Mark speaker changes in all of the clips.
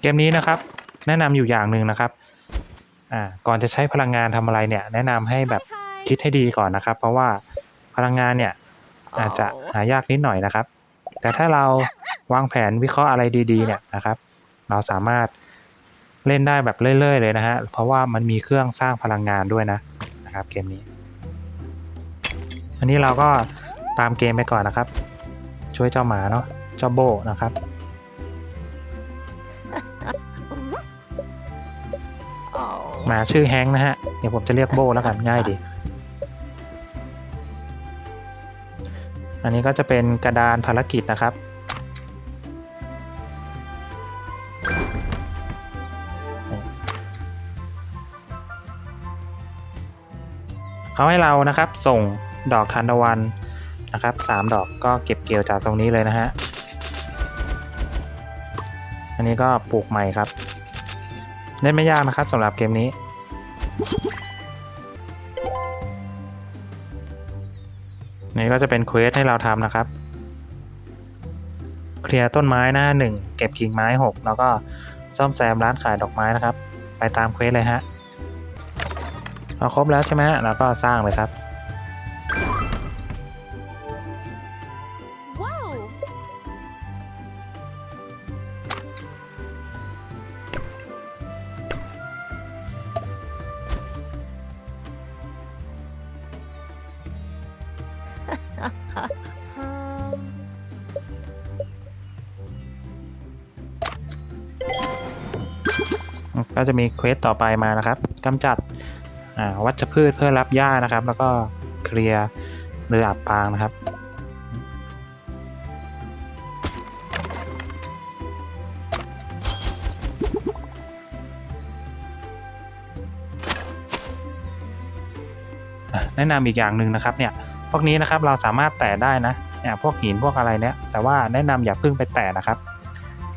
Speaker 1: เกมนี้นะครับ แนะนำอยู่อย่างหนึ่งนะครับ อ่า ก่อนจะใช้พลังงานทำอะไรเนี่ย แนะนำให้แบบคิดให้ดีก่อนนะครับ เพราะว่าพลังงานเนี่ย อาจจะหายากนิดหน่อยนะครับ แต่ถ้าเราวางแผนวิเคราะห์อะไรดี ๆ เนี่ยนะครับ เราสามารถเล่นได้แบบเรื่อย ๆ เลยนะฮะ เพราะว่ามันมีเครื่องสร้างพลังงานด้วยนะนะครับ เกมนี้ อันนี้เราก็ ตามเกมไปก่อนนะครับ ช่วยเจ้าหมาเนาะเจ้าโบนะครับ หมาชื่อแฮงนะฮะ เดี๋ยวผมจะเรียกโบแล้วกันง่ายดี อันนี้ก็จะเป็นกระดานภารกิจนะครับเขาให้เรานะครับส่งดอกทานตะวัน นะครับสามดอกก็เก็บเกี่ยวจากตรงนี้เลยนะฮะ อันนี้ก็ปลูกใหม่ครับ เล่นไม่ยากนะครับสำหรับเกมนี้ นี่ก็จะเป็นเควสให้เราทำนะครับ เคลียร์ต้นไม้หน้าหนึ่งเก็บกิ่งไม้หกแล้วก็ซ่อมแซมร้านขายดอกไม้นะครับ ไปตามเควสเลยฮะพอครบแล้วใช่ไหมฮะเราก็สร้างเลยครับ ก็จะมีเควสต่อไปมานะครับกำจัดวัชพืชเพื่อรับหญ้านะครับ แล้วก็เคลียร์เรืออับปางนะครับแนะนำอีกอย่างหนึ่งนะครับเนี่ยพวกนี้นะครับเราสามารถแตะได้นะเนี่ยพวกหินพวกอะไรเนี่ยแต่ว่าแนะนำอย่าเพิ่งไปแตะนะครับ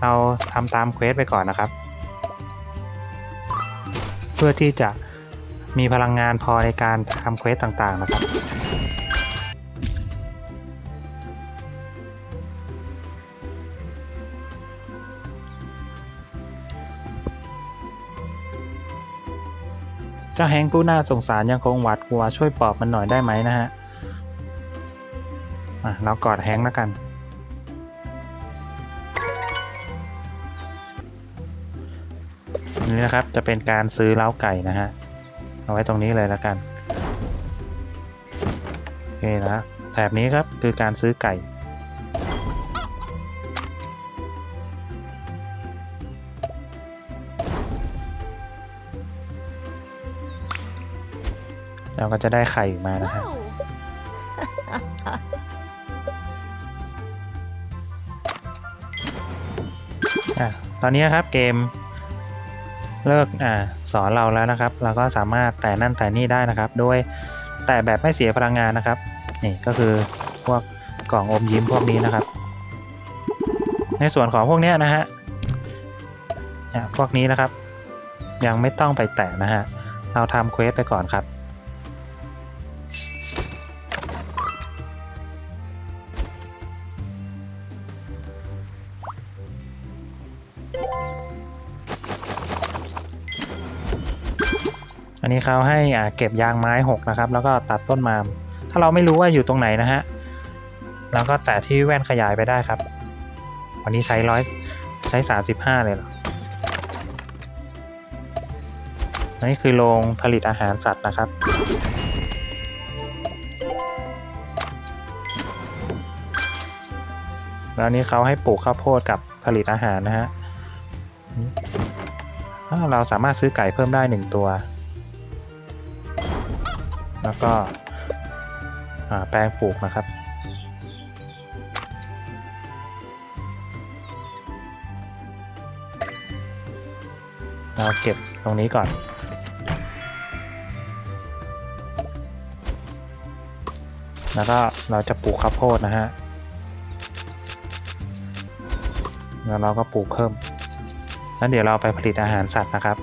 Speaker 1: เราทำตามเควสไปก่อนนะครับ เพื่อที่จะมีพลังงานพอในการทำเควสต่างๆนะครับ เจ้าแฮงผู้น่าสงสารยังคงหวาดกลัวช่วยปอบมันหน่อยได้ไหมนะฮะ อะ เรากอดแฮงแล้วกัน นนี้นะครับ จะเป็นการซื้อเล้าไก่นะฮะ เอาไว้ตรงนี้เลยแล้วกันโอเคนะแถบนี้ครับคือการซื้อไก่เราก็จะได้ไข่มานะฮะ
Speaker 2: Wow!
Speaker 1: อะตอนนี้ครับเกม เลิกอสอนเราแล้วนะครับ เราก็สามารถแต่นั่นแต่นี่ได้นะครับ โดยแต่แบบไม่เสียพลังงานนะครับ นี่ก็คือพวกกล่องอมยิ้มพวกนี้นะครับ ในส่วนของพวกนี้นะฮะพวกนี้นะครับ ยังไม่ต้องไปแตะนะฮะ เราทำเควสไปก่อนครับ อันนี้เขาให้เก็บยางไม้หกนะครับ แล้วก็ตัดต้นมาม ถ้าเราไม่รู้ว่าอยู่ตรงไหนนะฮะเราก็แตะที่แว่นขยายไปได้ครับ วันนี้ใช้ร้อยใช้สามสิบห้าเลยเหรออันนี้คือโรงผลิตอาหารสัตว์นะครับ แล้วนี้เขาให้ปลูกข้าวโพดกับผลิตอาหารนะฮะ เราสามารถซื้อไก่เพิ่มได้หนึ่งตัว แล้วก็แปลงปลูกนะครับ เราเก็บตรงนี้ก่อน แล้วก็เราจะปลูกข้าวโพดนะฮะ แล้วเราก็ปลูกเพิ่ม แล้วเดี๋ยวเราไปผลิตอาหารสัตว์นะครับ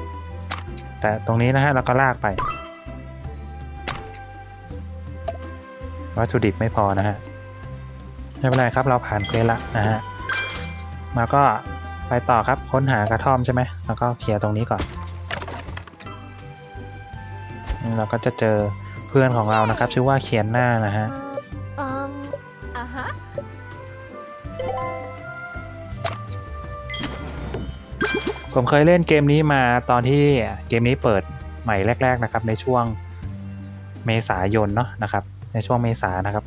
Speaker 1: แต่ตรงนี้นะฮะเราก็ลากไป วัตถุดิบไม่พอนะฮะไม่เป็นไรครับเราผ่านเควสละนะฮะมาก็ไปต่อครับค้นหากระท่อมใช่ไหมแล้วก็เคลียร์ตรงนี้ก่อนเราก็จะเจอเพื่อนของเรานะครับ ชื่อว่าเขียนหน้านะฮะ
Speaker 2: อืมอะฮะ
Speaker 1: ผมเคยเล่นเกมนี้มาตอนที่เกมนี้เปิดใหม่แรก ๆนะครับ ในช่วงเมษายนเนาะนะครับ ในช่วงเมษานะครับ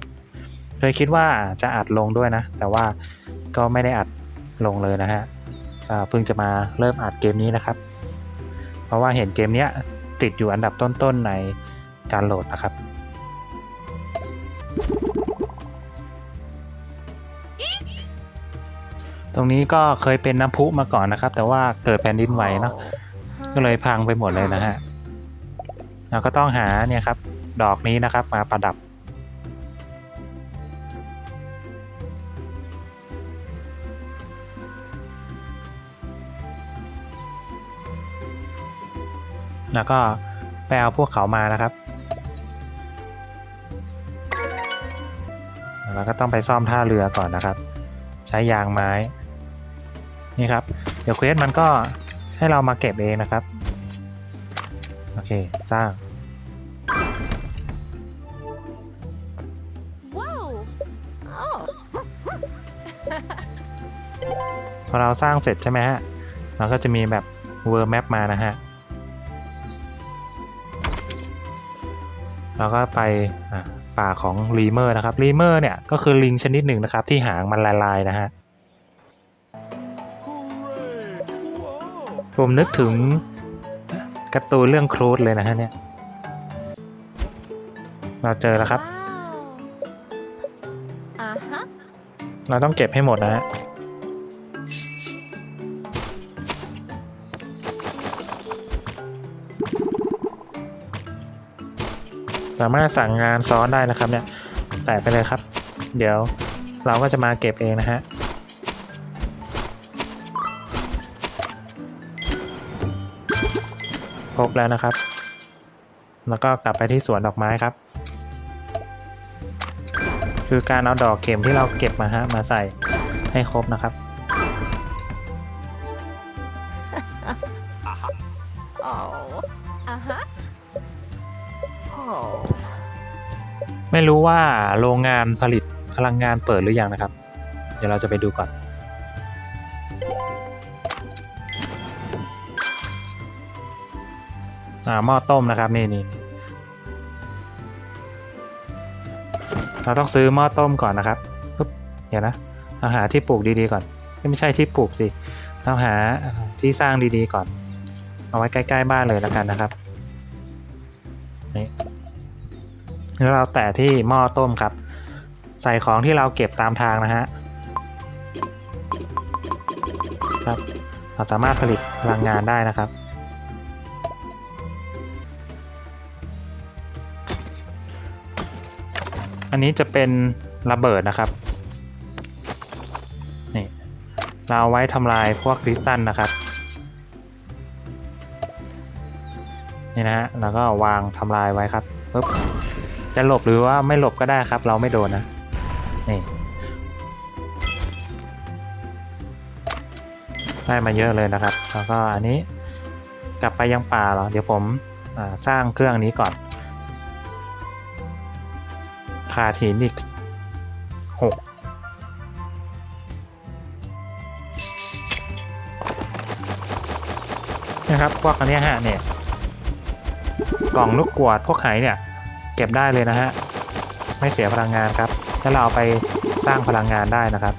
Speaker 1: เคยคิดว่าจะอัดลงด้วยนะ แต่ว่าก็ไม่ได้อัดลงเลยนะฮะเพิ่งจะมาเริ่มอัดเกมนี้นะครับ เพราะว่าเห็นเกมเนี้ยติดอยู่อันดับต้นๆในการโหลดนะครับตรงนี้ก็เคยเป็นน้ำพุมาก่อนนะครับ แต่ว่าเกิดแผ่นดินไหวเนาะก็เลยพังไปหมดเลยนะฮะเราก็ต้องหาเนี่ยครับ ดอกนี้นะครับมาประดับ แล้วก็ไปเอาพวกเขามานะครับแล้วก็ต้องไปซ่อมท่าเรือก่อนนะครับ ใช้ยางไม้ นี่ครับ เดี๋ยวเควสมันก็ให้เรามาเก็บเองนะครับ โอเค สร้าง
Speaker 2: ว้าวอ๋อ
Speaker 1: พอเราสร้างเสร็จใช่ไหมฮะ เราก็จะมีแบบ World Map มานะฮะ เราก็ไปอะป่าของรีเมอร์นะครับรีเมอร์เนี่ยก็คือลิงชนิดหนึ่งนะครับที่หางมันลายๆนะฮะผมนึกถึงการ์ตูนเรื่องครูดเลยนะฮะเนี่ย เราเจอแล้วครับ
Speaker 2: ว้าวอะฮะ
Speaker 1: เราต้องเก็บให้หมดนะฮะ สามารถสั่งงานซ้อนได้นะครับเนี่ยแตะไปเลยครับ เดี๋ยวเราก็จะมาเก็บเองนะฮะครบแล้วนะครับ แล้วก็กลับไปที่สวนดอกไม้ครับ คือการเอาดอกเข็มที่เราเก็บมาฮะมาใส่ให้ครบนะครับ ไม่รู้ว่าโรงงานผลิตพลังงานเปิดหรือยังนะครับ เดี๋ยวเราจะไปดูก่อน อ่าหม้อต้มนะครับนี่นี่เราต้องซื้อหม้อต้มก่อนนะครับปึ๊บเดี๋ยวนะเราหาที่ปลูกดีๆก่อน ไม่ใช่ที่ปลูกสิเราหาที่สร้างดีๆก่อน เอาไว้ใกล้ ๆ บ้านเลยแล้วกันนะครับ แล้วเราแตะที่หม้อต้มครับ ใส่ของที่เราเก็บตามทางนะฮะครับเราสามารถผลิตพลังงานได้นะครับ อันนี้จะเป็นระเบิดนะครับนี่เราเอาไว้ทำลายพวกคริสตัลนะครับนี่นะฮะแล้วก็วางทำลายไว้ครับปุ๊บ จะหลบหรือว่าไม่หลบก็ได้ครับ เราไม่โดนนะนี่ได้มาเยอะเลยนะครับ แล้วก็อันนี้กลับไปยังป่าเหรอ เดี๋ยวผมสร้างเครื่องนี้ก่อนขาดหินอีกหกนะครับพวกอันนี้ฮะเนี่ย กล่องลูกกวดพวกไหเนี่ย เก็บได้เลยนะฮะ ไม่เสียพลังงานครับ ถ้าเราเอาไปสร้างพลังงานได้นะครับ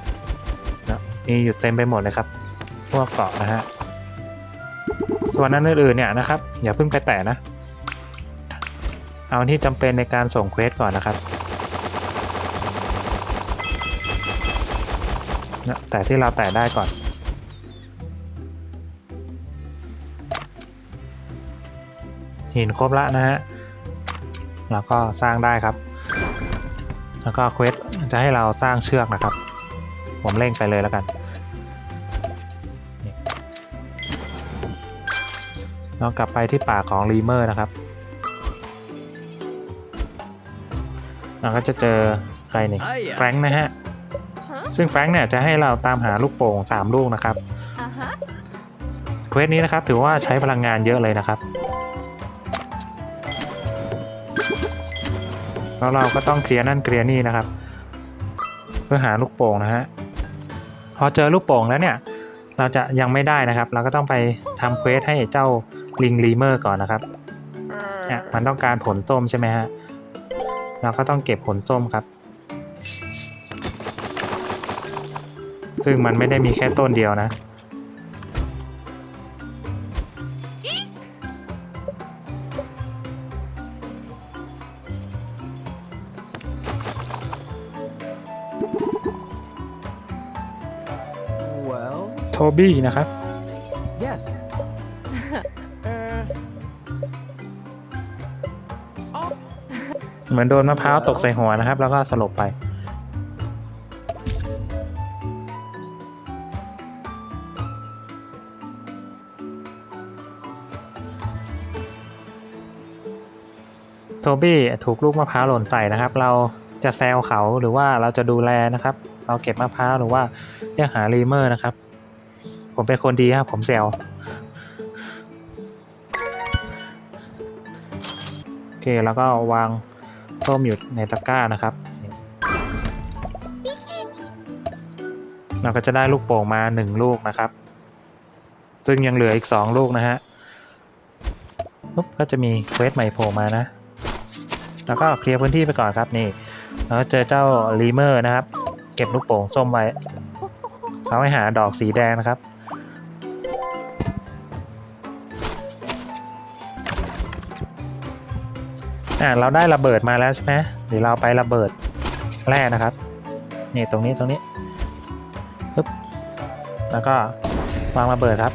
Speaker 1: นะมีอยู่เต็มไปหมดเลยครับพวกเกาะนะฮะ ส่วนนั้นอื่นๆเนี่ยนะครับ อย่าเพิ่งไปแตะนะ เอาที่จำเป็นในการส่งเควสก่อนนะครับนะแต่ที่เราแตะได้ก่อนหินครบละนะฮะ แล้วก็สร้างได้ครับ แล้วก็เควสจะให้เราสร้างเชือกนะครับ ผมเร่งไปเลยแล้วกันนี่เรากลับไปที่ป่าของรีเมอร์นะครับเราก็จะเจอใครนี่แฟรงค์นะฮะ ซึ่งแฟรงค์เนี่ยจะให้เราตามหาลูกโป่งสามลูกนะครับ
Speaker 2: อ่าฮะ
Speaker 1: เควสนี้นะครับถือว่าใช้พลังงานเยอะเลยนะครับ แล้วเราก็ต้องเคลียร์นั่นเคลียร์นี่นะครับ เพื่อหาลูกโป่งนะฮะพอเจอลูกโป่งแล้วเนี่ย เราจะยังไม่ได้นะครับ เราก็ต้องไปทำเควสให้เจ้าลิงลีเมอร์ก่อนนะครับเนี่ยมันต้องการผลส้มใช่ไหมฮะเราก็ต้องเก็บผลส้มครับ ซึ่งมันไม่ได้มีแค่ต้นเดียวนะ บี้นะครับ
Speaker 3: yes. uh, oh,
Speaker 1: เหมือนโดนมะพร้าวตกใส่หัวนะครับ แล้วก็สลบไป โทบี้ถูกลูกมะพร้าวหล่นใส่นะครับ เราจะแซวเขาหรือว่าเราจะดูแลนะครับ เราเก็บมะพร้าวหรือว่าเรียกหารีเมอร์นะครับ ผมเป็นคนดีครับ ผมแซวโอเค แล้วก็วางส้มอยู่ในตะกร้านะครับ เราก็จะได้ลูกโป่งมาหนึ่งลูกนะครับ ซึ่งยังเหลืออีกสองลูกนะฮะปุ๊บก็จะมีเควสใหม่โผล่มานะ แล้วก็เคลียร์พื้นที่ไปก่อนครับนี่แล้วเจอเจ้าลีเมอร์นะครับ เก็บลูกโป่งส้มไว้เขาให้หาดอกสีแดงนะครับ อ่าเราได้ระเบิดมาแล้วใช่ไหมเดี๋ยวเราไประเบิดแร่นะครับนี่ตรงนี้ตรงนี้ปึ๊บแล้วก็วางระเบิดครับ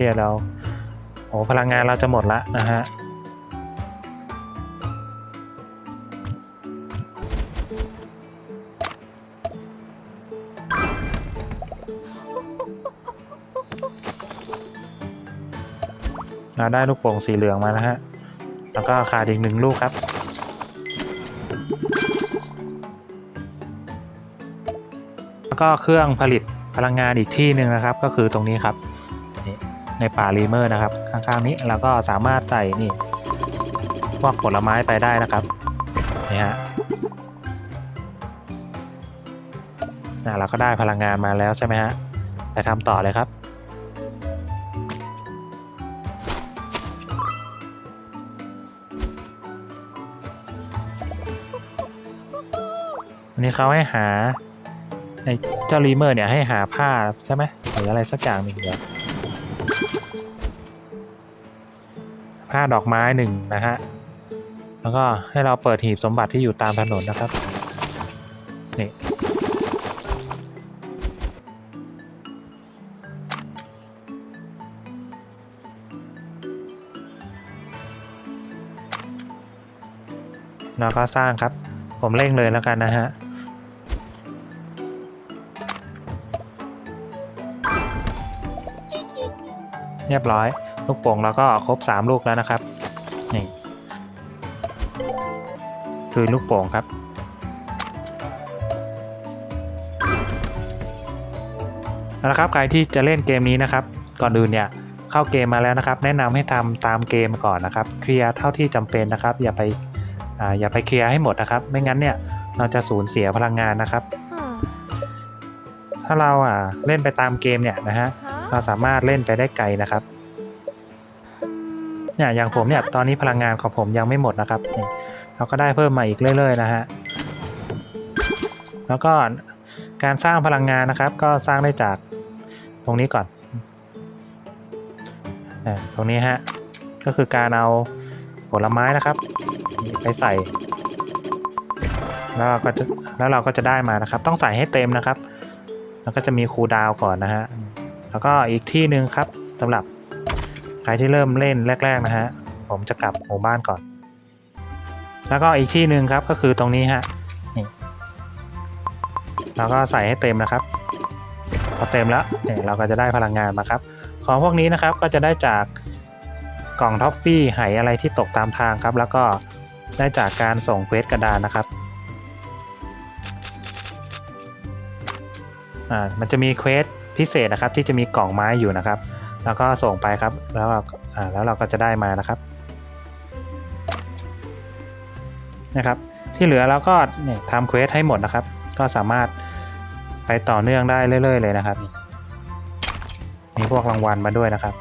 Speaker 1: เดี๋ยวเราโอ้พลังงานเราจะหมดละนะฮะ เราได้ลูกโป่งสีเหลืองมานะฮะ แล้วก็ขาดอีกหนึ่งลูกครับ แล้วก็เครื่องผลิตพลังงานอีกที่หนึ่งนะครับ ก็คือตรงนี้ครับ ในป่ารีเมอร์นะครับ ข้างๆนี้เราก็สามารถใส่นี่พวกผลไม้ไปได้นะครับนี่ฮะอะเราก็ได้พลังงานมาแล้วใช่ไหมฮะ ไปทำต่อเลยครับ นนี้เขาให้หาไอ้เจ้ารีเมอร์เนี่ยให้หาผ้าใช่ไหมหรืออะไรสักอย่างหนึ่งเดี๋ยวผ้าดอกไม้หนึ่งนะฮะ แล้วก็ให้เราเปิดหีบสมบัติที่อยู่ตามถนนนะครับ นี่แล้วก็สร้างครับ ผมเร่งเลยแล้วกันนะฮะ เรียบร้อย ลูกโป่งเราก็ครบ 3 ลูกแล้วนะครับ นี่ คือลูกโป่งครับ เอาละครับใครที่จะเล่นเกมนี้นะครับ ก่อนอื่นเนี่ยเข้าเกมมาแล้วนะครับ แนะนำให้ทำตามเกมก่อนนะครับ เคลียร์เท่าที่จำเป็นนะครับ อย่าไปอ่าอย่าไปเคลียร์ให้หมดนะครับ ไม่งั้นเนี่ยเราจะสูญเสียพลังงานนะครับ
Speaker 2: อ่า
Speaker 1: ถ้าเราอ่าเล่นไปตามเกมเนี่ยนะฮะ
Speaker 2: ฮะ
Speaker 1: เราสามารถเล่นไปได้ไกลนะครับเนี่ยอย่างผมเนี่ยตอนนี้พลังงานของผมยังไม่หมดนะครับเราก็ได้เพิ่มมาอีกเรื่อยๆนะฮะแล้วก็การสร้างพลังงานนะครับ ก็สร้างได้จากตรงนี้ก่อนตรงนี้ฮะก็คือการเอาผลไม้นะครับ ไปใส่ แล้วเราก็จะแล้วเราก็จะได้มานะครับ ต้องใส่ให้เต็มนะครับ แล้วก็จะมีคูลดาวก่อนนะฮะ แล้วก็อีกที่หนึ่งครับสำหรับใครที่เริ่มเล่นแรก ๆ นะฮะ ผมจะกลับหมู่บ้านก่อน แล้วก็อีกที่หนึ่งครับก็คือตรงนี้ฮะนี่เราก็ใส่ให้เต็มนะครับพอเต็มแล้วเนี่ยเราก็จะได้พลังงานมาครับ ของพวกนี้นะครับก็จะได้จากกล่องท็อฟฟี่ไหอะไรที่ตกตามทางครับ แล้วก็ได้จากการส่งเควสกระดานนะครับอ่ามันจะมีเควส พิเศษนะครับที่จะมีกล่องไม้อยู่นะครับ แล้วก็ส่งไปครับ แล้วเราอ่าแล้วเราก็จะได้มานะครับนะครับ ที่เหลือเราก็เนี่ยทำเควสให้หมดนะครับ ก็สามารถไปต่อเนื่องได้เรื่อย ๆ เลยนะครับ มีพวกรางวัลมาด้วยนะครับ